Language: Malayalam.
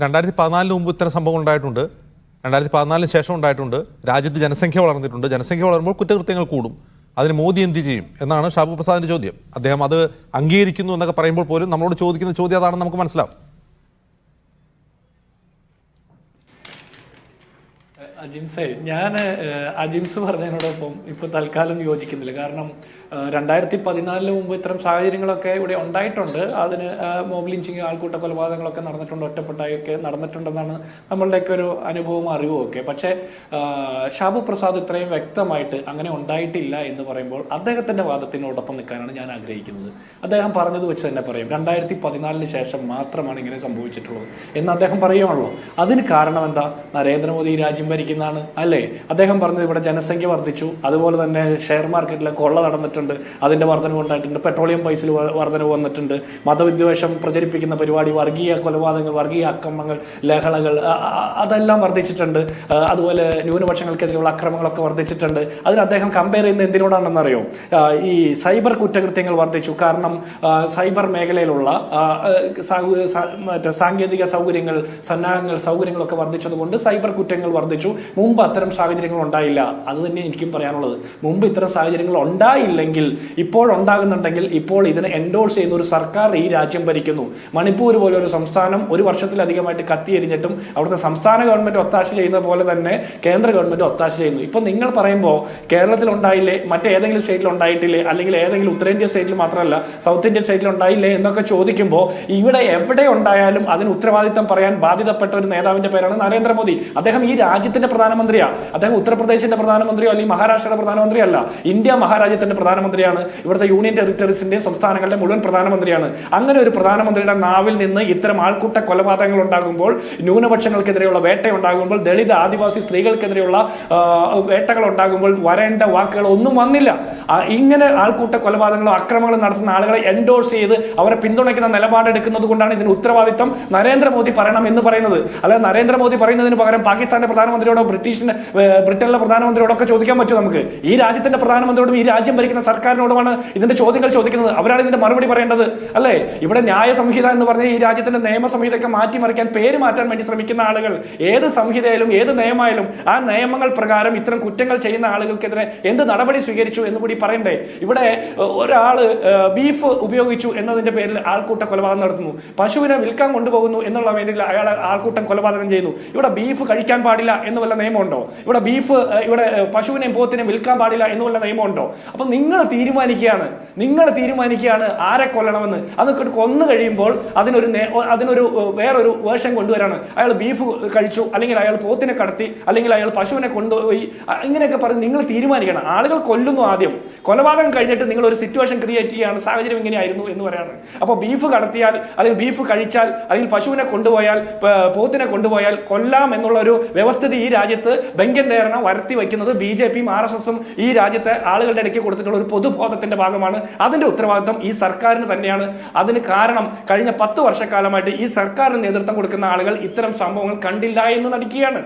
രണ്ടായിരത്തി പതിനാലിന് മുമ്പ് ഇത്തരം സംഭവം ഉണ്ടായിട്ടുണ്ട്. രണ്ടായിരത്തി പതിനാലിന് ശേഷം ഉണ്ടായിട്ടുണ്ട്. രാജ്യത്ത് ജനസംഖ്യ വളർന്നിട്ടുണ്ട്. ജനസംഖ്യ വളരുമ്പോൾ കുറ്റകൃത്യങ്ങൾ കൂടും. അതിന് മോദി എന്ത് ചെയ്യും എന്നാണ് ഷാബു പ്രസാദിന്റെ ചോദ്യം. അദ്ദേഹം അത് അംഗീകരിക്കുന്നു എന്നൊക്കെ പറയുമ്പോൾ പോലും നമ്മളോട് ചോദിക്കുന്ന ചോദ്യം അതാണെന്ന് നമുക്ക് മനസ്സിലാവും. അജിൻസെ ഞാൻ അജിൻസ് പറഞ്ഞതിനോടൊപ്പം ഇപ്പൊ തൽക്കാലം യോജിക്കുന്നില്ല. കാരണം രണ്ടായിരത്തി പതിനാലിന് മുമ്പ് ഇത്തരം സാഹചര്യങ്ങളൊക്കെ ഇവിടെ ഉണ്ടായിട്ടുണ്ട്. അതിന് മോബ് ലിഞ്ചിങ് ആൾക്കൂട്ട കൊലപാതകങ്ങളൊക്കെ നടന്നിട്ടുണ്ട് ഒറ്റപ്പെട്ടായൊക്കെ നടന്നിട്ടുണ്ടെന്നാണ് നമ്മളുടെയൊക്കെ ഒരു അനുഭവവും അറിവും ഒക്കെ. പക്ഷേ ഷാബു പ്രസാദ് ഇത്രയും വ്യക്തമായിട്ട് അങ്ങനെ ഉണ്ടായിട്ടില്ല എന്ന് പറയുമ്പോൾ അദ്ദേഹത്തിന്റെ വാദത്തിനോടൊപ്പം നിൽക്കാനാണ് ഞാൻ ആഗ്രഹിക്കുന്നത്. അദ്ദേഹം പറഞ്ഞത് വെച്ച് തന്നെ പറയും രണ്ടായിരത്തി പതിനാലിന് ശേഷം മാത്രമാണ് ഇങ്ങനെ സംഭവിച്ചിട്ടുള്ളത് എന്ന് അദ്ദേഹം പറയുകയാണല്ലോ. അതിന് കാരണം എന്താ? നരേന്ദ്രമോദി രാജ്യം ഭരിക്കുന്നതാണ് അല്ലേ? അദ്ദേഹം പറഞ്ഞത് ഇവിടെ ജനസംഖ്യ വർദ്ധിച്ചു. അതുപോലെ തന്നെ ഷെയർ മാർക്കറ്റിലെ കൊള്ള നടന്നിട്ടുണ്ട്. അതിന്റെ വർധനവ് ഉണ്ടായിട്ടുണ്ട്. പെട്രോളിയം പൈസയിൽ വർധനവ് വന്നിട്ടുണ്ട്. മതവിദ്വേഷം പ്രചരിപ്പിക്കുന്ന പരിപാടി വർഗീയ കൊലപാതകങ്ങൾ വർഗീയ അക്രമങ്ങൾ ലഹളകൾ അതെല്ലാം വർദ്ധിച്ചിട്ടുണ്ട്. അതുപോലെ ന്യൂനപക്ഷങ്ങൾക്കെതിരെയുള്ള അക്രമങ്ങളൊക്കെ വർദ്ധിച്ചിട്ടുണ്ട്. അതിന് അദ്ദേഹം കമ്പയർ ചെയ്യുന്നത് എന്തിനോടാണെന്ന് അറിയോ ഈ സൈബർ കുറ്റകൃത്യങ്ങൾ വർദ്ധിച്ചു. കാരണം സൈബർ മേഖലയിലുള്ള മറ്റേ സാങ്കേതിക സൗകര്യങ്ങൾ സന്നാഹങ്ങൾ സൗകര്യങ്ങളൊക്കെ വർദ്ധിച്ചതുകൊണ്ട് സൈബർ കുറ്റങ്ങൾ വർദ്ധിച്ചു. മുമ്പ് അത്തരം സാഹചര്യങ്ങൾ ഉണ്ടായില്ല. അത് തന്നെ എനിക്കും പറയാനുള്ളത്. മുമ്പ് ഇത്തരം സാഹചര്യങ്ങൾ ഉണ്ടായില്ലെങ്കിൽ ഇപ്പോഴുണ്ടാകുന്നുണ്ടെങ്കിൽ ഇപ്പോൾ ഇതിനെ എൻഡോഴ്സ് ചെയ്യുന്ന ഒരു സർക്കാർ ഈ രാജ്യം ഭരിക്കുന്നു. മണിപ്പൂർ പോലെ ഒരു സംസ്ഥാനം ഒരു വർഷത്തിലധികമായിട്ട് കത്തിയെരിഞ്ഞിട്ടും അവിടുത്തെ സംസ്ഥാന ഗവൺമെന്റ് ഒത്താശ ചെയ്യുന്ന പോലെ തന്നെ കേന്ദ്ര ഗവൺമെന്റ് ഒത്താശ ചെയ്യുന്നു. ഇപ്പൊ നിങ്ങൾ പറയുമ്പോൾ കേരളത്തിൽ ഉണ്ടായില്ലേ മറ്റേതെങ്കിലും സ്റ്റേറ്റിൽ ഉണ്ടായിട്ടില്ലേ അല്ലെങ്കിൽ ഏതെങ്കിലും ഉത്തരേന്ത്യ സ്റ്റേറ്റിൽ മാത്രമല്ല സൗത്ത് ഇന്ത്യൻ സ്റ്റേറ്റിൽ ഉണ്ടായില്ലേ എന്നൊക്കെ ചോദിക്കുമ്പോൾ ഇവിടെ എവിടെ ഉണ്ടായാലും അതിന് ഉത്തരവാദിത്തം പറയാൻ ബാധ്യതപ്പെട്ട ഒരു നേതാവിന്റെ പേരാണ് നരേന്ദ്രമോദി. അദ്ദേഹം ഈ രാജ്യത്തിന്റെ പ്രധാനമന്ത്രിയാണ് അദ്ദേഹം ഉത്തർപ്രദേശിന്റെ പ്രധാനമന്ത്രിയോ അല്ലെങ്കിൽ മഹാരാഷ്ട്രയുടെ പ്രധാനമന്ത്രിയോ അല്ല. ഇന്ത്യ മഹാരാജ്യത്തിന്റെ പ്രധാനമന്ത്രിയാണ്. ഇവിടുത്തെ യൂണിയൻ ടെറിട്ടറീസിന്റെയും സംസ്ഥാനങ്ങളുടെ മുഴുവൻ പ്രധാനമന്ത്രിയാണ്. അങ്ങനെ ഒരു പ്രധാനമന്ത്രിയുടെ നാവിൽ നിന്ന് ഇത്തരം ആൾക്കൂട്ട കൊലപാതകങ്ങൾ ഉണ്ടാകുമ്പോൾ ന്യൂനപക്ഷങ്ങൾക്കെതിരെയുള്ള വേട്ട ഉണ്ടാകുമ്പോൾ ദളിത് ആദിവാസി സ്ത്രീകൾക്കെതിരെയുള്ള വേട്ടകൾ ഉണ്ടാകുമ്പോൾ വരേണ്ട വാക്കുകൾ ഒന്നും വന്നില്ല. ഇങ്ങനെ ആൾക്കൂട്ട കൊലപാതകങ്ങളും അക്രമങ്ങളും നടത്തുന്ന ആളുകളെ എൻഡോഴ്സ് ചെയ്ത് അവരെ പിന്തുണയ്ക്കുന്ന നിലപാടെടുക്കുന്നത് കൊണ്ടാണ് ഇതിന് ഉത്തരവാദിത്തം നരേന്ദ്രമോദി പറയണം എന്ന് പറയുന്നത്. അല്ലാതെ നരേന്ദ്രമോദി പറയുന്നതിന് പകരം പാകിസ്ഥാന്റെ പ്രധാനമന്ത്രിയോടോ ബ്രിട്ടീഷിന്റെ ഏ, ബ്രിട്ടനിലെ പ്രധാനമന്ത്രിയോടോ ഒക്കെ ചോദിക്കാൻ പറ്റും നമുക്ക്? ഈ രാജ്യത്തിന്റെ പ്രധാനമന്ത്രിയോടും ഈ രാജ്യം ഭരിക്കുന്ന സർക്കാരിനോടുമാണ് ഇതിന്റെ ചോദ്യങ്ങൾ ചോദിക്കുന്നത്. അവരാണ് ഇതിന്റെ മറുപടി പറയേണ്ടത് അല്ലേ? ഇവിടെ ന്യായ സംഹിത എന്ന് പറഞ്ഞ ഈ രാജ്യത്തിന്റെ നിയമ സംഹിതയൊക്കെ മാറ്റിമറിക്കാൻ പേര് മാറ്റാൻ വേണ്ടി ശ്രമിക്കുന്ന ആളുകൾ ഏത് സംഹിതയിലും ഏത് നിയമമായാലും ആ നിയമങ്ങൾ പ്രകാരം ഇത്തരം കുറ്റങ്ങൾ ചെയ്യുന്ന ആളുകൾക്കെതിരെ എന്ത് നടപടി സ്വീകരിച്ചു എന്ന് കൂടി പറയണ്ടേ? ഇവിടെ ഒരാൾ ബീഫ് ഉപയോഗിച്ചു എന്നതിന്റെ പേരിൽ ആൾക്കൂട്ട കൊലപാതകം നടത്തുന്നു. പശുവിനെ വിൽക്കാൻ കൊണ്ടുപോകുന്നു എന്നുള്ള പേരിൽ അയാൾ ആൾക്കൂട്ടം കൊലപാതകം ചെയ്യുന്നു. ഇവിടെ ബീഫ് കഴിക്കാൻ പാടില്ല എന്ന് വല്ല നിയമമുണ്ടോ? ഇവിടെ ബീഫ് ഇവിടെ പശുവിനെയും പോത്തിനെയും വിൽക്കാൻ പാടില്ല എന്ന് വല്ല നിയമമുണ്ടോ? അപ്പൊ നിങ്ങൾ തീരുമാനിക്കുകയാണ്. നിങ്ങൾ തീരുമാനിക്കുകയാണ് ആരെ കൊല്ലണമെന്ന്. അതൊക്കെ കൊന്നു കഴിയുമ്പോൾ അതിനൊരു അതിനൊരു വേറൊരു വേഷം കൊണ്ടുവരാണ്. അയാൾ ബീഫ് കഴിച്ചു അല്ലെങ്കിൽ അയാൾ പോത്തിനെ കടത്തി അല്ലെങ്കിൽ അയാൾ പശുവിനെ കൊണ്ടുപോയി ഇങ്ങനെയൊക്കെ പറഞ്ഞ് നിങ്ങൾ തീരുമാനിക്കണം. ആളുകൾ കൊല്ലുന്നു ആദ്യം. കൊലപാതകം കഴിഞ്ഞിട്ട് നിങ്ങൾ ഒരു സിറ്റുവേഷൻ ക്രിയേറ്റ് ചെയ്യാണ് സാഹചര്യം ഇങ്ങനെയായിരുന്നു എന്ന് പറയാണ്. അപ്പോൾ ബീഫ് കടത്തിയാൽ അല്ലെങ്കിൽ ബീഫ് കഴിച്ചാൽ അല്ലെങ്കിൽ പശുവിനെ കൊണ്ടുപോയാൽ പോത്തിനെ കൊണ്ടുപോയാൽ കൊല്ലാം എന്നുള്ള ഒരു വ്യവസ്ഥിതി ഈ രാജ്യത്ത് ബെങ്കൻ ധാരണ വരുത്തി വയ്ക്കുന്നത് ബി ജെ പിയും ആർ എസ് എസും ഈ രാജ്യത്തെ ആളുകളുടെ ഇടയ്ക്ക് കൊടുത്തിട്ടുള്ള ഒരു പൊതുബോധത്തിന്റെ ഭാഗമാണ്. അതിന്റെ ഉത്തരവാദിത്വം ഈ സർക്കാരിന് തന്നെയാണ്. അതിന് കാരണം കഴിഞ്ഞ പത്ത് വർഷക്കാലമായിട്ട് ഈ സർക്കാരിന് നേതൃത്വം കൊടുക്കുന്ന ആളുകൾ ഇത്തരം സംഭവങ്ങൾ കണ്ടില്ല എന്ന് നടിക്കുകയാണ്.